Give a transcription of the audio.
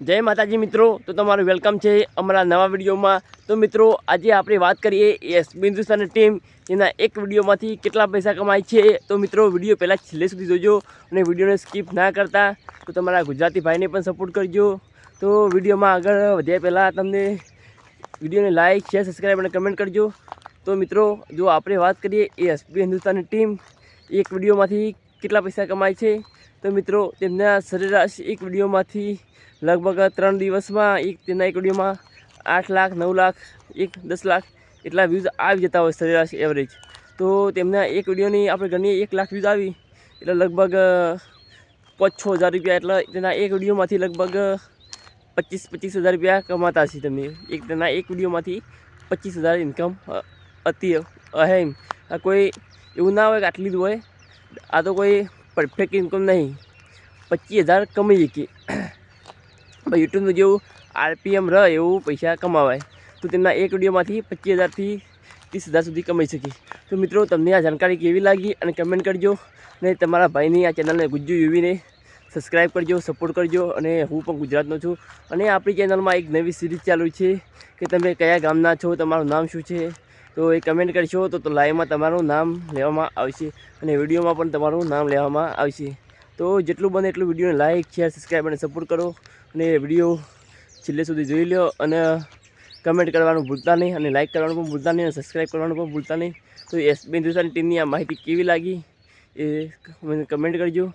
જય માતાજી મિત્રો, તો તમારું વેલકમ છે અમારા નવા વિડીયોમાં. તો મિત્રો, આજે આપણે વાત કરીએ એસ હિન્દુસ્તાની ટીમ એના એક વિડીયોમાંથી કેટલા પૈસા કમાય છે. તો મિત્રો, વીડિયો પહેલાં છેલ્લે સુધી જોજો અને વિડીયોને સ્કીપ ના કરતા, તો તમારા ગુજરાતી ભાઈને પણ સપોર્ટ કરજો. તો વિડીયોમાં આગળ વધ્યા પહેલાં તમને વિડીયોને લાઇક શેર સબસ્ક્રાઈબ અને કમેન્ટ કરજો. તો મિત્રો, જો આપણે વાત કરીએ એ એસપી હિન્દુસ્તાની ટીમ, એક વિડીયોમાંથી કેટલા પૈસા કમાય છે? તો મિત્રો, તેમના સરેરાશ એક વિડીયોમાંથી લગભગ ત્રણ દિવસમાં એક તેમના એક વિડીયોમાં આઠ લાખ, નવ લાખ, એક દસ લાખ એટલા વ્યૂઝ આવી જતા હોય સરેરાશ એવરેજ તો તેમના એક વિડીયોની આપણે ગણીએ, એક લાખ વ્યૂઝ આવી, એટલે લગભગ પાંચ છ હજાર રૂપિયા એટલે તેના એક વિડીયોમાંથી લગભગ પચીસ પચીસ હજાર રૂપિયા કમાતા હશે તમે એક તેના એક વિડીયોમાંથી પચીસ હજાર ઇન્કમ અતિ, અહેમ. કોઈ એવું ના હોય કે આટલી જ હોય. આ તો કોઈ પરફેક્ટ ઇન્કમ નહીં પચીસ હજાર કમાઈ શકીએ ભાઈ યુટ્યુબનું જેવું આરપીએમ રહે એવું પૈસા કમાવાય તો તેમના એક વિડીયોમાંથી પચીસ હજારથી ત્રીસ હજાર સુધી કમાઈ શકી તો મિત્રો તમને આ જાણકારી કેવી લાગી અને કમેન્ટ કરજો અને તમારા ભાઈની આ ચેનલને ગુજ્જુ યુવીને સબસ્ક્રાઈબ કરજો સપોર્ટ કરજો અને હું પણ ગુજરાતનો છું। અને આપણી ચેનલમાં એક નવી સિરીઝ ચાલુ છે કે તમે કયા ગામના છો, તમારું નામ શું છે? તો એ કમેન્ટ કરશો તો લાઈવમાં તમારું નામ લેવામાં આવશે અને વિડીયોમાં પણ તમારું નામ લેવામાં આવશે. તો જેટલું બને એટલું વિડીયોને લાઇક શેર સબસ્ક્રાઈબ અને સપોર્ટ કરો અને વીડિયો છેલ્લે સુધી જોઈ લો અને કમેન્ટ કરવાનું ભૂલતા નહીં અને લાઇક કરવાનું પણ ભૂલતા નહીં અને સબસ્ક્રાઈબ કરવાનું પણ ભૂલતા નહીં. તો એસબી હિન્દુસ્તાન ટીમની આ માહિતી કેવી લાગી એ મને કમેન્ટ કરજો.